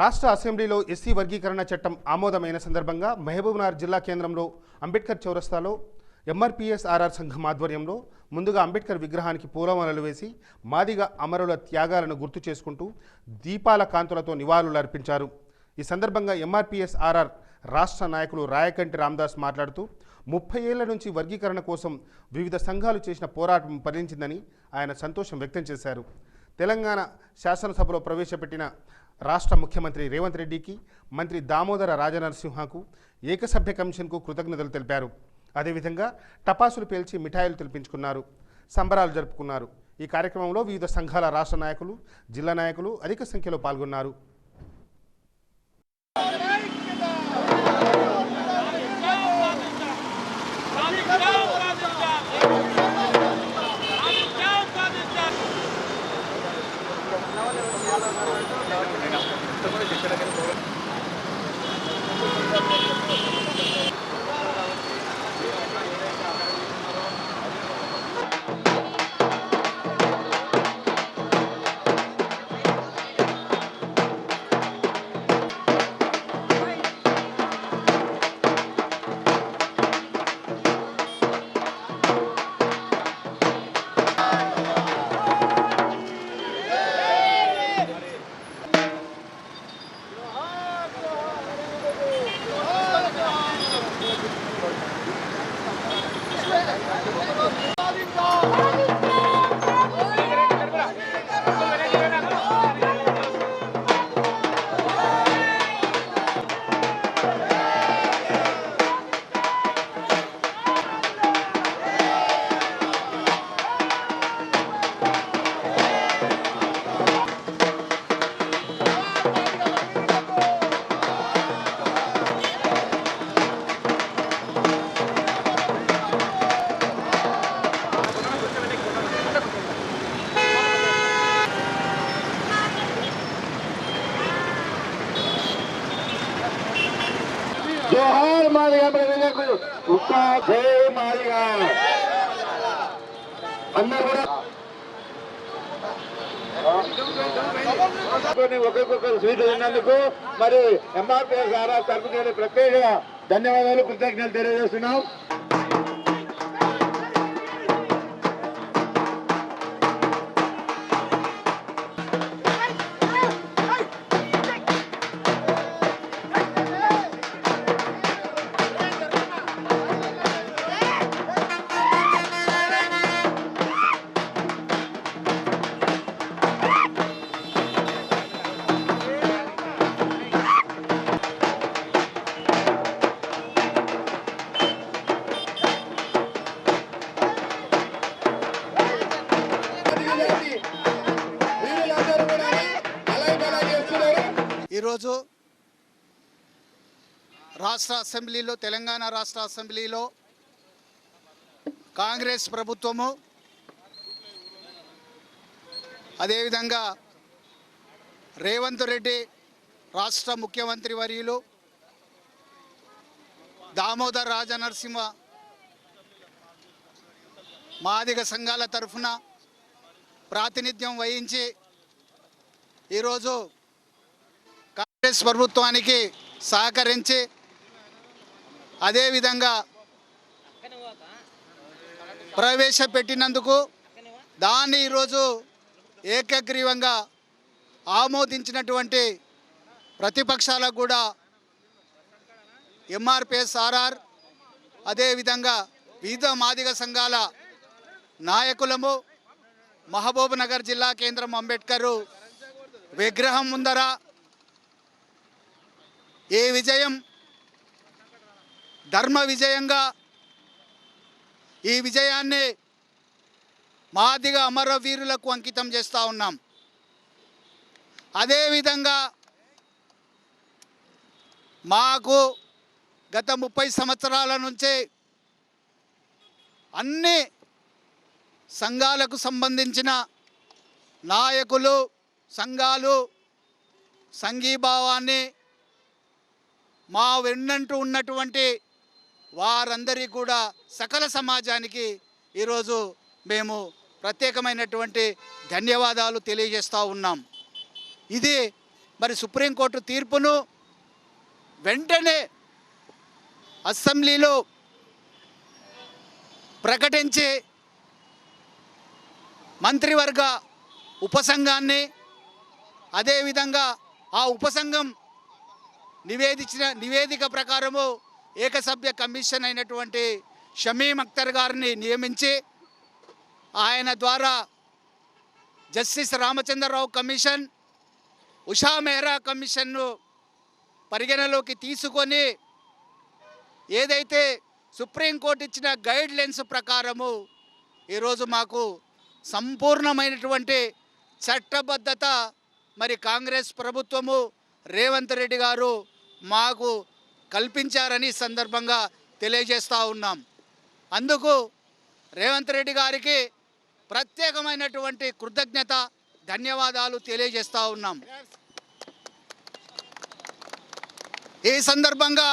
రాష్ట్ర అసెంబ్లీలో ఎస్సీ వర్గీకరణ చట్టం ఆమోదమైన సందర్భంగా మహబూబ్నగర్ జిల్లా కేంద్రంలో అంబేద్కర్ చౌరస్తాలో ఎంఆర్పిఎస్ఆర్ఆర్ సంఘం ఆధ్వర్యంలో ముందుగా అంబేద్కర్ విగ్రహానికి పూలమాలలు వేసి మాదిగ అమరుల త్యాగాలను గుర్తు చేసుకుంటూ దీపాల కాంతులతో నివాళులు అర్పించారు. ఈ సందర్భంగా ఎంఆర్పిఎస్ఆర్ఆర్ రాష్ట్ర నాయకులు రాయకంటి రామదాస్ మాట్లాడుతూ ముప్పై ఏళ్ళ నుంచి వర్గీకరణ కోసం వివిధ సంఘాలు చేసిన పోరాటం ఫలించిందని ఆయన సంతోషం వ్యక్తం చేశారు. తెలంగాణ శాసనసభలో ప్రవేశపెట్టిన రాష్ట్ర ముఖ్యమంత్రి రేవంత్ రెడ్డికి మంత్రి దామోదర రాజనరసింహకు ఏకసభ్య కమిషన్కు కృతజ్ఞతలు తెలిపారు. అదేవిధంగా టపాసులు పేల్చి మిఠాయిలు తెలిపించుకున్నారు సంబరాలు జరుపుకున్నారు. ఈ కార్యక్రమంలో వివిధ సంఘాల రాష్ట్ర నాయకులు జిల్లా నాయకులు అధిక సంఖ్యలో పాల్గొన్నారు. ところで言いただける ప్రజలకు జై మాదిగా. అందరు కూడా ఒకరికొకరు స్వీట్లు తిన్నందుకు మరి ఎంఆర్పిఎస్ ఆర్ఆర్ తరపు ప్రత్యేక ధన్యవాదాలు కృతజ్ఞతలు తెలియజేస్తున్నాం. ఈరోజు రాష్ట్ర అసెంబ్లీలో తెలంగాణ రాష్ట్ర అసెంబ్లీలో కాంగ్రెస్ ప్రభుత్వము అదేవిధంగా రేవంత్ రెడ్డి రాష్ట్ర ముఖ్యమంత్రి వర్యులు దామోదర్ రాజనరసింహ మాదిగ సంఘాల తరఫున ప్రాతినిధ్యం వహించి ఈరోజు కాంగ్రెస్ ప్రభుత్వానికి సహకరించి అదేవిధంగా ప్రవేశపెట్టినందుకు దాన్ని ఈరోజు ఏకగ్రీవంగా ఆమోదించినటువంటి ప్రతిపక్షాలకు కూడా ఎంఆర్పిఎస్ ఆర్ఆర్ అదేవిధంగా వివిధ మాదిగ సంఘాల నాయకులము మహబూబ్ నగర్ జిల్లా కేంద్రం అంబేద్కర్ విగ్రహం ముందర ఈ విజయం? ధర్మ విజయంగా ఈ విజయాన్ని మాదిగ అమరవీరులకు అంకితం చేస్తూ ఉన్నాం. అదేవిధంగా మాకు గత ముప్పై సంవత్సరాల నుంచి అన్ని సంఘాలకు సంబంధించిన నాయకులు సంఘాలు సంఘీభావాన్ని మా వెన్నంటూ ఉన్నటువంటి వారందరికీ కూడా సకల సమాజానికి ఈరోజు మేము ప్రత్యేకమైనటువంటి ధన్యవాదాలు తెలియజేస్తూ ఉన్నాం. ఇది మరి సుప్రీంకోర్టు తీర్పును వెంటనే అసెంబ్లీలో ప్రకటించి మంత్రివర్గ ఉపసంఘాన్ని అదేవిధంగా ఆ ఉపసంఘం నివేదించిన నివేదిక ప్రకారము ఏకసభ్య కమిషన్ అయినటువంటి షమీం అఖ్తర్ గారిని నియమించి ఆయన ద్వారా జస్టిస్ రామచంద్రరావు కమిషన్ ఉషా మెహ్రా కమిషన్ను పరిగణలోకి తీసుకొని ఏదైతే సుప్రీంకోర్టు ఇచ్చిన గైడ్ లైన్స్ ప్రకారము ఈరోజు మాకు సంపూర్ణమైనటువంటి చట్టబద్ధత మరి కాంగ్రెస్ ప్రభుత్వము రేవంత్ రెడ్డి గారు మాకు కల్పించారని సందర్భంగా తెలియజేస్తూ ఉన్నాం. అందుకు రేవంత్ రెడ్డి గారికి ప్రత్యేకమైనటువంటి కృతజ్ఞత ధన్యవాదాలు తెలియజేస్తూ ఉన్నాం. ఈ సందర్భంగా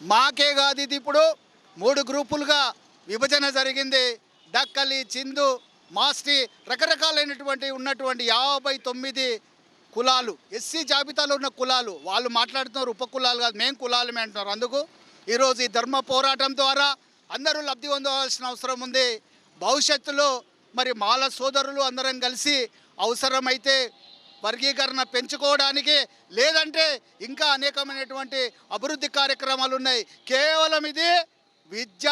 మాకే కాదు ఇది ఇప్పుడు మూడు గ్రూపులుగా విభజన జరిగింది. డక్కలి చిందు మాస్టి రకరకాలైనటువంటి ఉన్నటువంటి యాభై తొమ్మిది కులాలు ఎస్సీ జాబితాలో ఉన్న కులాలు వాళ్ళు మాట్లాడుతున్నారు ఉప కులాలు కాదు మేము కులాలమే అంటున్నారు. అందుకు ఈరోజు ఈ ధర్మ పోరాటం ద్వారా అందరూ లబ్ధి పొందవలసిన అవసరం ఉంది. భవిష్యత్తులో మరి మాల సోదరులు అందరం కలిసి అవసరమైతే వర్గీకరణ పెంచుకోవడానికి లేదంటే ఇంకా అనేకమైనటువంటి అభివృద్ధి కార్యక్రమాలు ఉన్నాయి. కేవలం ఇది విద్య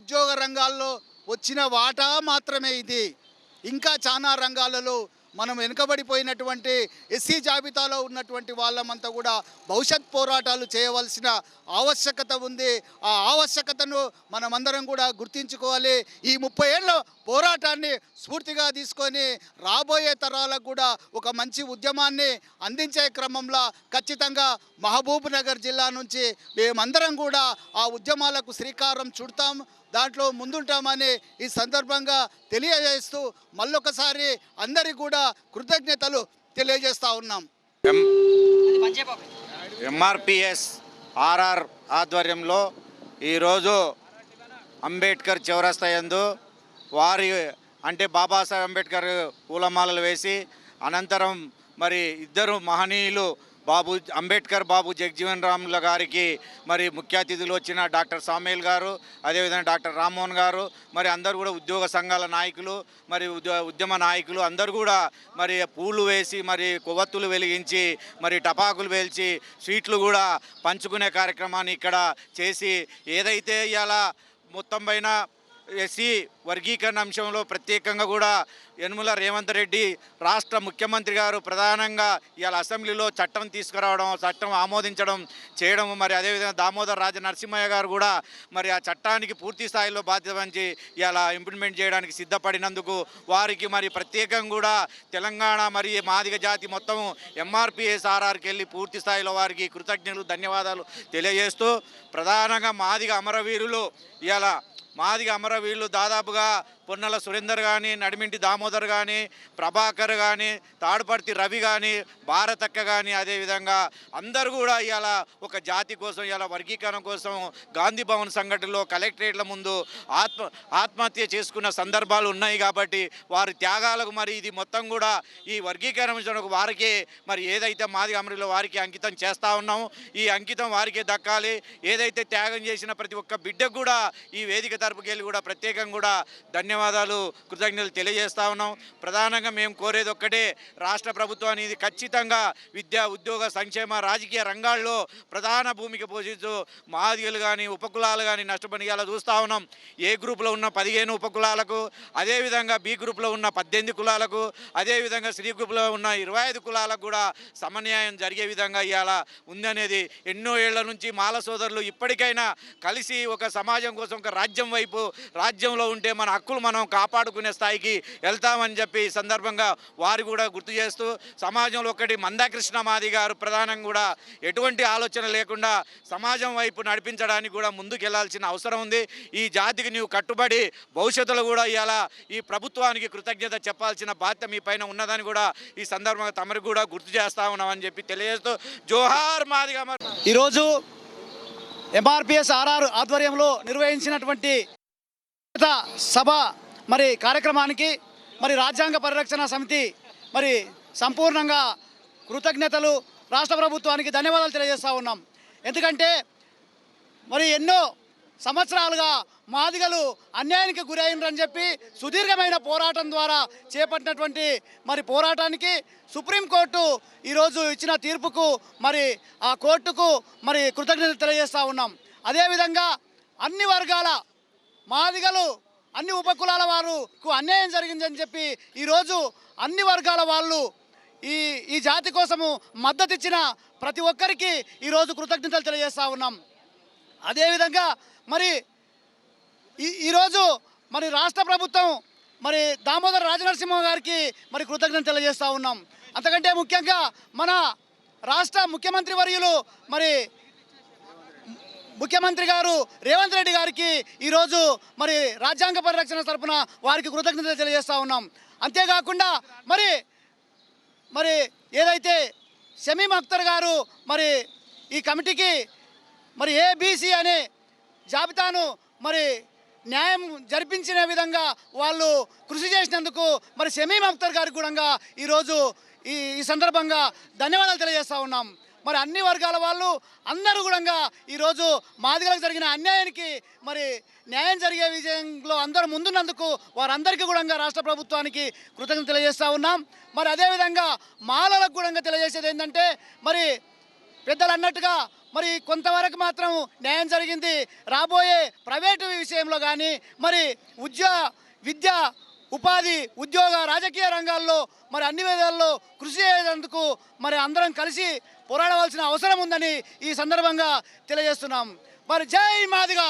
ఉద్యోగ రంగాల్లో వచ్చిన వాటా మాత్రమే ఇది. ఇంకా చాలా రంగాలలో మనం వెనుకబడిపోయినటువంటి ఎస్సీ జాబితాలో ఉన్నటువంటి వాళ్ళమంతా కూడా భవిష్యత్ పోరాటాలు చేయవలసిన ఆవశ్యకత ఉంది. ఆ ఆవశ్యకతను మనమందరం కూడా గుర్తించుకోవాలి. ఈ ముప్పై ఏళ్ళ పోరాటాన్ని స్ఫూర్తిగా తీసుకొని రాబోయే తరాలకు కూడా ఒక మంచి ఉద్యమాన్ని అందించే క్రమంలో ఖచ్చితంగా మహబూబ్ నగర్ జిల్లా నుంచి మేమందరం కూడా ఆ ఉద్యమాలకు శ్రీకారం చుడతాం. దాంట్లో ముందుంటామని ఈ సందర్భంగా తెలియజేస్తూ మళ్ళొకసారి అందరికీ కూడా కృతజ్ఞతలు తెలియజేస్తా ఉన్నాం. ఎంఆర్పిఎస్ ఆర్ఆర్ ఆధ్వర్యంలో ఈరోజు అంబేద్కర్ చౌరస్తా యందు వారి అంటే బాబాసాహెబ్ అంబేద్కర్ పూలమాలలు వేసి అనంతరం మరి ఇద్దరు మహనీయులు బాబు అంబేద్కర్ బాబు జగజీవన్ రాముల గారికి మరి ముఖ్య అతిథులు వచ్చిన డాక్టర్ సామేల్ గారు అదేవిధంగా డాక్టర్ రామ్మోహన్ గారు మరి అందరూ కూడా ఉద్యోగ సంఘాల నాయకులు మరి ఉద్యమ నాయకులు అందరూ కూడా మరి పూలు వేసి మరి కొవ్వొత్తులు వెలిగించి మరి టపాకులు వేల్చి స్వీట్లు కూడా పంచుకునే కార్యక్రమాన్ని ఇక్కడ చేసి ఏదైతే ఇలా మొత్తం పైన ఎస్సీ వర్గీకరణ అంశంలో ప్రత్యేకంగా కూడా యనుమల రేవంత్ రెడ్డి రాష్ట్ర ముఖ్యమంత్రి గారు ప్రధానంగా ఇవాళ అసెంబ్లీలో చట్టం తీసుకురావడం చట్టం ఆమోదించడం చేయడం మరి అదేవిధంగా దామోదర్ రాజ నరసింహయ్య గారు కూడా మరి ఆ చట్టానికి పూర్తి స్థాయిలో బాధ్యత వహించి ఇలా ఇంప్లిమెంట్ చేయడానికి సిద్ధపడినందుకు వారికి మరి ప్రత్యేకంగా కూడా తెలంగాణ మరి మాదిగ జాతి మొత్తం ఎంఆర్పిఎస్ఆర్ఆర్కి వెళ్ళి పూర్తి స్థాయిలో వారికి కృతజ్ఞతలు ధన్యవాదాలు తెలియజేస్తూ ప్రధానంగా మాదిగ అమరవీరులు ఇలా మాదిగ అమరవీరులు దాదాపుగా పొన్నల సురేందర్ కానీ నడిమింటి దామోదర్ కానీ ప్రభాకర్ కానీ తాడుపర్తి రవి కానీ భారతక్క కానీ అదేవిధంగా అందరూ కూడా ఇవాళ ఒక జాతి కోసం ఇవాళ వర్గీకరణ కోసం గాంధీ భవన్ సంఘటనలో కలెక్టరేట్ల ముందు ఆత్మ ఆత్మహత్య చేసుకున్న సందర్భాలు ఉన్నాయి కాబట్టి వారి త్యాగాలకు మరి ఇది మొత్తం కూడా ఈ వర్గీకరణ వారికి మరి ఏదైతే మాది అమరిలో వారికి అంకితం చేస్తూ ఉన్నాము ఈ అంకితం వారికే దక్కాలి. ఏదైతే త్యాగం చేసిన ప్రతి ఒక్క బిడ్డకు కూడా ఈ వేదిక తరపుకెళ్ళి కూడా ప్రత్యేకంగా కూడా ధన్యవాదాలు కృతజ్ఞతలు తెలియజేస్తా ఉన్నాం. ప్రధానంగా మేము కోరేది ఒక్కటే రాష్ట్ర ప్రభుత్వం అనేది ఖచ్చితంగా విద్యా ఉద్యోగ సంక్షేమ రాజకీయ రంగాల్లో ప్రధాన భూమిక పోషిస్తూ మాదిగలు కానీ ఉపకులాలు కానీ నష్టపరిహారాలు చూస్తూ ఉన్నాం. ఏ గ్రూప్లో ఉన్న పదిహేను ఉపకులాలకు అదేవిధంగా బి గ్రూప్లో ఉన్న పద్దెనిమిది కులాలకు అదేవిధంగా శ్రీ గ్రూప్లో ఉన్న ఇరవై ఐదు కులాలకు కూడా సమన్యాయం జరిగే విధంగా ఇవాళ ఉందనేది ఎన్నో ఏళ్ళ నుంచి మాల సోదరులు ఇప్పటికైనా కలిసి ఒక సమాజం కోసం ఒక రాజ్యం వైపు రాజ్యంలో ఉంటే మన హక్కులు మనం కాపాడుకునే స్థాయికి వెళ్తామని చెప్పి ఈ సందర్భంగా వారు కూడా గుర్తు చేస్తూ సమాజంలో ఒకటి మందాకృష్ణ మాది గారు ప్రధానంగా కూడా ఎటువంటి ఆలోచన లేకుండా సమాజం వైపు నడిపించడానికి కూడా ముందుకెళ్ళాల్సిన అవసరం ఉంది. ఈ జాతికి నీవు కట్టుబడి భవిష్యత్తులో కూడా ఇవాళ ఈ ప్రభుత్వానికి కృతజ్ఞత చెప్పాల్సిన బాధ్యత మీ పైన ఉన్నదని కూడా ఈ సందర్భంగా తమరికి కూడా గుర్తు చేస్తా ఉన్నామని చెప్పి తెలియజేస్తూ జోహార్ మాదిగా ఈరోజు ఎంఆర్పిఎస్ ఆర్ఆర్ ఆధ్వర్యంలో నిర్వహించినటువంటి సభ మరి కార్యక్రమానికి మరి రాజ్యాంగ పరిరక్షణ సమితి మరి సంపూర్ణంగా కృతజ్ఞతలు రాష్ట్ర ప్రభుత్వానికి ధన్యవాదాలు తెలియజేస్తూ ఉన్నాం. ఎందుకంటే మరి ఎన్నో సంవత్సరాలుగా మాదిగలు అన్యాయానికి గురైనరని చెప్పి సుదీర్ఘమైన పోరాటం ద్వారా చేపట్టినటువంటి మరి పోరాటానికి సుప్రీంకోర్టు ఈరోజు ఇచ్చిన తీర్పుకు మరి ఆ కోర్టుకు మరి కృతజ్ఞతలు తెలియజేస్తూ ఉన్నాం. అదేవిధంగా అన్ని వర్గాల మాదిగలు అన్ని ఉపకులాల వారుకు అన్యాయం జరిగిందని చెప్పి ఈరోజు అన్ని వర్గాల వాళ్ళు ఈ ఈ జాతి కోసము మద్దతు ఇచ్చిన ప్రతి ఒక్కరికి ఈరోజు కృతజ్ఞతలు తెలియజేస్తూ ఉన్నాం. అదేవిధంగా మరి ఈ ఈరోజు మరి రాష్ట్ర ప్రభుత్వం మరి దామోదర రాజనరసింహ గారికి మరి కృతజ్ఞత తెలియజేస్తూ ఉన్నాం. అంతకంటే ముఖ్యంగా మన రాష్ట్ర ముఖ్యమంత్రి వర్యులు మరి ముఖ్యమంత్రి గారు రేవంత్ రెడ్డి గారికి ఈరోజు మరి రాజ్యాంగ పరిరక్షణ తరఫున వారికి కృతజ్ఞతలు తెలియజేస్తూ ఉన్నాం. అంతేకాకుండా మరి మరి ఏదైతే షమీం అఖ్తర్ గారు మరి ఈ కమిటీకి మరి ఏబీసీ అనే జాబితాను మరి న్యాయం జరిపించిన విధంగా వాళ్ళు కృషి చేసినందుకు మరి షమీం అఖ్తర్ గారికి కూడా ఈరోజు ఈ ఈ సందర్భంగా ధన్యవాదాలు తెలియజేస్తూ ఉన్నాం. మరి అన్ని వర్గాల వాళ్ళు అందరూ కూడా ఈరోజు మాదిగలకు జరిగిన అన్యాయానికి మరి న్యాయం జరిగే విజయంలో అందరూ ముందున్నందుకు వారందరికీ కూడా రాష్ట్ర ప్రభుత్వానికి కృతజ్ఞత తెలియజేస్తూ ఉన్నాం. మరి అదేవిధంగా మాలలకు కూడా తెలియజేసేది ఏంటంటే మరి పెద్దలు అన్నట్టుగా మరి కొంతవరకు మాత్రం న్యాయం జరిగింది. రాబోయే ప్రైవేటు విషయంలో కానీ మరి ఉద్యో విద్య ఉపాధి ఉద్యోగ రాజకీయ రంగాల్లో మరి అన్ని విధాల్లో కృషి చేసేందుకు మరి అందరం కలిసి పోరాడవలసిన అవసరం ఉందని ఈ సందర్భంగా తెలియజేస్తున్నాం. మరి జై మాదిగా!